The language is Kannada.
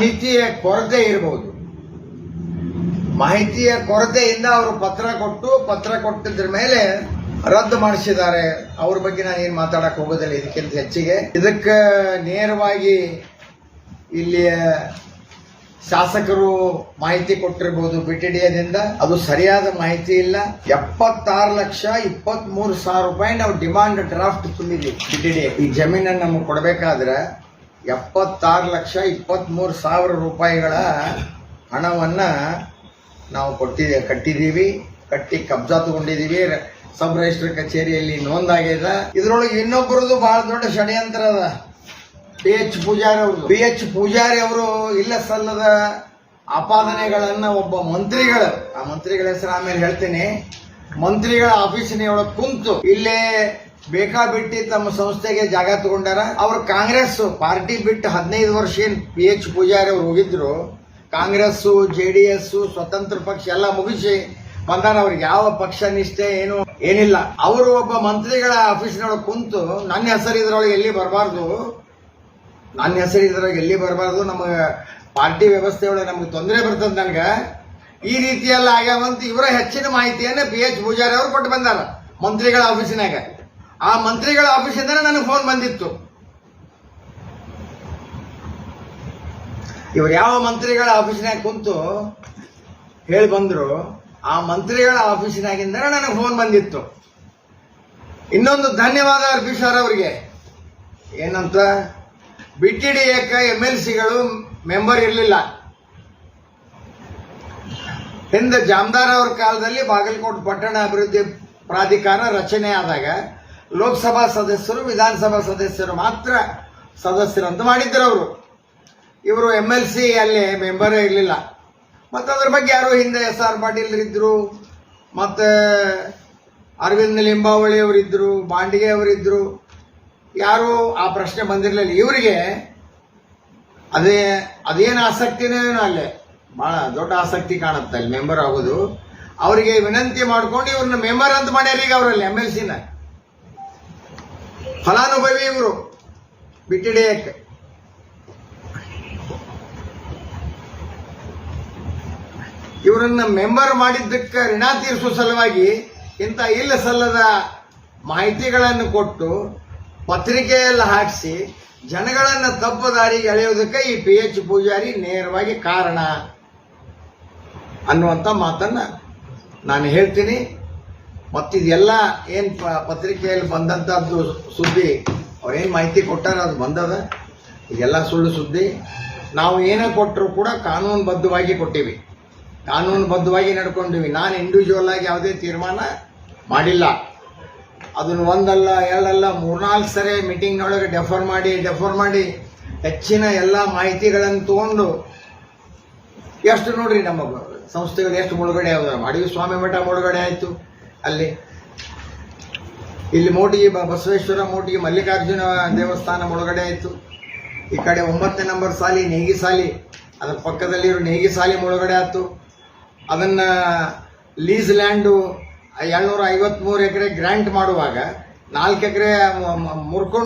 ಮಾಹಿತಿಯ ಕೊರತೆ ಇರಬಹುದು ಮಾಹಿತಿಯ ಕೊರತೆಯಿಂದ ಅವರು ಪತ್ರ ಕೊಟ್ಟು, ಪತ್ರ ಕೊಟ್ಟಿದ್ರ ಮೇಲೆ ರದ್ದು ಮಾಡಿಸಿದ್ದಾರೆ. ಅವ್ರ ಬಗ್ಗೆ ನಾನು ಏನು ಮಾತಾಡಕ್ ಹೋಗೋದಿಲ್ಲ ಇದಕ್ಕಿಂತ ಹೆಚ್ಚಿಗೆ. ಇದಕ್ಕೆ ನೇರವಾಗಿ ಇಲ್ಲಿಯ ಶಾಸಕರು ಮಾಹಿತಿ ಕೊಟ್ಟಿರಬಹುದು ಬಿಟಿಡಿಯದಿಂದ. ಅದು ಸರಿಯಾದ ಮಾಹಿತಿ ಇಲ್ಲ. ಎಪ್ಪತ್ತಾರು ಲಕ್ಷ ಇಪ್ಪತ್ತ್ ಮೂರು ಸಾವಿರ ರೂಪಾಯಿ ನಾವು ಡಿಮಾಂಡ್ ಡ್ರಾಫ್ಟ್ ತುಂಬಿದ್ವಿ ಬಿಟಿಡಿ ಈ ಜಮೀನನ್ನು ನಮಗೆ ಕೊಡಬೇಕಾದ್ರೆ ಎಪ್ಪತ್ತಾರು ಲಕ್ಷ ಇಪ್ಪತ್ತ್ ಮೂರು ಸಾವಿರ ರೂಪಾಯಿಗಳ ಹಣವನ್ನು ನಾವು ಕೊಟ್ಟಿದ್ದೆ ಕಟ್ಟಿದ್ದೀವಿ. ಕಟ್ಟಿ ಕಬ್ಜಾ ತಗೊಂಡಿದ್ದೀವಿ. ಸಬ್ ರಿಜಿಸ್ಟರ್ ಕಚೇರಿಯಲ್ಲಿ ನೋಂದಾಗಿದೆ ಇದರೊಳಗೆ ಇನ್ನೊಬ್ಬರದು ಬಹಳ ದೊಡ್ಡ ಷಡ್ಯಂತ್ರ ಅದ. ಪಿ ಎಚ್ ಪೂಜಾರಿ ಅವರು ಬಿ ಎಚ್ ಪೂಜಾರಿ ಅವರು ಇಲ್ಲ ಸಲ್ಲದ ಆಪಾದನೆಗಳನ್ನು ಒಬ್ಬ ಮಂತ್ರಿಗಳು ಆ ಮಂತ್ರಿಗಳ ಹೆಸರು ಆಮೇಲೆ ಹೇಳ್ತೀನಿ. ಮಂತ್ರಿಗಳ ಆಫೀಸಿನ ಒಳಗೆ ಕುಂತು ಇಲ್ಲೇ ಬೇಕಾಬಿಟ್ಟಿ ತಮ್ಮ ಸಂಸ್ಥೆಗೆ ಜಾಗ ತಗೊಂಡಾರ. ಅವರು ಕಾಂಗ್ರೆಸ್ ಪಾರ್ಟಿ ಬಿಟ್ಟು ಹದಿನೈದು ವರ್ಷ ಏನು ಪಿ ಎಚ್ ಪೂಜಾರಿ ಅವ್ರು ಹೋಗಿದ್ರು. ಕಾಂಗ್ರೆಸ್ ಜೆ ಡಿ ಎಸ್ ಸ್ವತಂತ್ರ ಪಕ್ಷ ಎಲ್ಲ ಮುಗಿಸಿ ಬಂದಾರ. ಅವ್ರಿಗೆ ಯಾವ ಪಕ್ಷ ನಿಷ್ಠೆ ಏನು ಏನಿಲ್ಲ. ಅವರು ಒಬ್ಬ ಮಂತ್ರಿಗಳ ಆಫೀಸ್ನೊಳಗೆ ಕುಂತು ನನ್ನ ಹೆಸರು ಇದ್ರೊಳಗೆ ಎಲ್ಲಿ ಬರಬಾರ್ದು? ನನ್ನ ಹೆಸರು ಇದ್ರೊಳಗೆ ಎಲ್ಲಿ ಬರಬಾರ್ದು? ನಮಗೆ ಪಾರ್ಟಿ ವ್ಯವಸ್ಥೆ ಒಳಗೆ ನಮ್ಗೆ ತೊಂದರೆ ಬರ್ತದೆ ನನಗೆ. ಈ ರೀತಿಯೆಲ್ಲ ಆಗ್ಯಾವಂತ ಇವರ ಹೆಚ್ಚಿನ ಮಾಹಿತಿಯನ್ನು ಪಿ ಎಚ್ ಪೂಜಾರಿ ಅವರು ಕೊಟ್ಟು ಬಂದಾರ ಮಂತ್ರಿಗಳ ಆಫೀಸಿನಾಗ. ಆ ಮಂತ್ರಿಗಳ ಆಫೀಸಿಂದನೇ ನನಗೆ ಫೋನ್ ಬಂದಿತ್ತು. ಇವ್ರು ಯಾವ ಮಂತ್ರಿಗಳ ಆಫೀಸಿನಾಗ ಕುಂತು ಹೇಳಿ ಬಂದ್ರು, ಆ ಮಂತ್ರಿಗಳ ಆಫೀಸಿನಾಗಿಂದ ನನಗೆ ಫೋನ್ ಬಂದಿತ್ತು. ಇನ್ನೊಂದು ಧನ್ಯವಾದ ಅರ್ಪಿಸಾರ್ ಅವರಿಗೆ. ಏನಂತ? B T D M L ಸಿಗಳು member ಇರಲಿಲ್ಲ. ಹಿಂದೆ ಜಾಮದಾರ್ ಅವ್ರ ಕಾಲದಲ್ಲಿ ಬಾಗಲಕೋಟೆ ಪಟ್ಟಣ ಅಭಿವೃದ್ಧಿ ಪ್ರಾಧಿಕಾರ ರಚನೆ ಆದಾಗ ಲೋಕಸಭಾ ಸದಸ್ಯರು, ವಿಧಾನಸಭಾ ಸದಸ್ಯರು ಮಾತ್ರ ಸದಸ್ಯರಂತ ಮಾಡಿದ್ದರು ಅವರು. ಇವರು ಎಂ ಎಲ್ ಸಿ ಅಲ್ಲಿ ಮೆಂಬರೇ ಇರಲಿಲ್ಲ. ಮತ್ತು ಅದ್ರ ಬಗ್ಗೆ ಯಾರು ಹಿಂದೆ ಎಸ್ ಆರ್ ಪಾಟೀಲ್ ಇದ್ರು, ಮತ್ತು ಅರವಿಂದ್ ಲಿಂಬಾವಳಿ ಅವರಿದ್ದರು ಬಾಂಡಿಗೆ ಅವರಿದ್ದರು ಯಾರು ಆ ಪ್ರಶ್ನೆ ಬಂದಿರಲಿಲ್ಲ. ಇವರಿಗೆ ಅದೇ, ಅದೇನು ಆಸಕ್ತಿನೇ ಏನೋ ಅಲ್ಲೇ. ಭಾಳ ದೊಡ್ಡ ಆಸಕ್ತಿ ಕಾಣುತ್ತೆ ಅಲ್ಲಿ ಮೆಂಬರ್ ಆಗೋದು. ಅವರಿಗೆ ವಿನಂತಿ ಮಾಡ್ಕೊಂಡು ಇವ್ರನ್ನ ಮೆಂಬರ್ ಅಂತ ಮಾಡ್ಯಾರೀಗ ಅವರಲ್ಲಿ ಎಂ ಎಲ್ ಸಿನ ಫಲಾನುಭವಿ ಇವರು. ಬಿಟ್ಟಿಡಿಯಕ್ಕೆ. ಇವರನ್ನ ಮೆಂಬರ್ ಮಾಡಿದ್ದಕ್ಕೆ ಋಣ ತೀರಿಸುವ ಸಲುವಾಗಿ ಇಂಥ ಇಲ್ಲ ಸಲ್ಲದ ಮಾಹಿತಿಗಳನ್ನು ಕೊಟ್ಟು ಪತ್ರಿಕೆಯಲ್ಲಿ ಹಾಕಿಸಿ ಜನಗಳನ್ನು ತಪ್ಪು ದಾರಿಗೆ ಎಳೆಯೋದಕ್ಕೆ ಈ ಪಿ ಎಚ್ ಪೂಜಾರಿ ನೇರವಾಗಿ ಕಾರಣ ಅನ್ನುವಂಥ ಮಾತನ್ನ ನಾನು ಹೇಳ್ತೀನಿ. ಮತ್ತಿದೆಲ್ಲ ಏನು ಪತ್ರಿಕೆಯಲ್ಲಿ ಬಂದಂಥದ್ದು ಸುದ್ದಿ, ಅವ್ರೇನು ಮಾಹಿತಿ ಕೊಟ್ಟಾರ ಅದು ಬಂದದ? ಇದೆಲ್ಲ ಸುಳ್ಳು ಸುದ್ದಿ. ನಾವು ಏನೇ ಕೊಟ್ಟರು ಕೂಡ ಕಾನೂನುಬದ್ಧವಾಗಿ ಕೊಟ್ಟಿವಿ. ಕಾನೂನುಬದ್ಧವಾಗಿ ನಡ್ಕೊಂಡಿವಿ. ನಾನು ಇಂಡಿವಿಜುವಲ್ ಆಗಿ ಯಾವುದೇ ತೀರ್ಮಾನ ಮಾಡಿಲ್ಲ. ಅದನ್ನು ಒಂದಲ್ಲ, ಎರಡಲ್ಲ, ಮೂರ್ನಾಲ್ಕು ಸರಿ ಮೀಟಿಂಗ್ನೊಳಗೆ ಡೆಫರ್ ಮಾಡಿ ಡೆಫರ್ ಮಾಡಿ ಹೆಚ್ಚಿನ ಎಲ್ಲ ಮಾಹಿತಿಗಳನ್ನು ತಗೊಂಡು ಎಷ್ಟು ನೋಡ್ರಿ ನಮ್ಮ ಸಂಸ್ಥೆಗಳು ಎಷ್ಟು ಮುಳುಗಡೆ ಆದ ಮಾಡಿವಿ. ಸ್ವಾಮಿ ಮಠ ಮುಳುಗಡೆ ಆಯಿತು. ಅಲ್ಲಿ. ಇಲ್ಲಿ ಮೋಟಿಗೆ ಬಸವೇಶ್ವರ ಮೋಟಿಗೆ ಮಲ್ಲಿಕಾರ್ಜುನ ದೇವಸ್ಥಾನ ಒಳಗಡೆ ಆಯಿತು. ಈ ಕಡೆ ಒಂಬತ್ತನೇ ನಂಬರ್ ಸಾಲಿ, ನೇಗಿ ಸಾಲಿ. ಅದರ ಪಕ್ಕದಲ್ಲಿರೋ ನೇಗಿ ಸಾಲಿ ಒಳಗಡೆ ಆಯಿತು. ಅದನ್ನು ಲೀಸ್ ಲ್ಯಾಂಡು ಏಳ್ನೂರ ಐವತ್ಮೂರು ಎಕರೆ ಗ್ರ್ಯಾಂಟ್ ಮಾಡುವಾಗ ನಾಲ್ಕು ಎಕರೆ ಮುರ್ಕೊಂಡು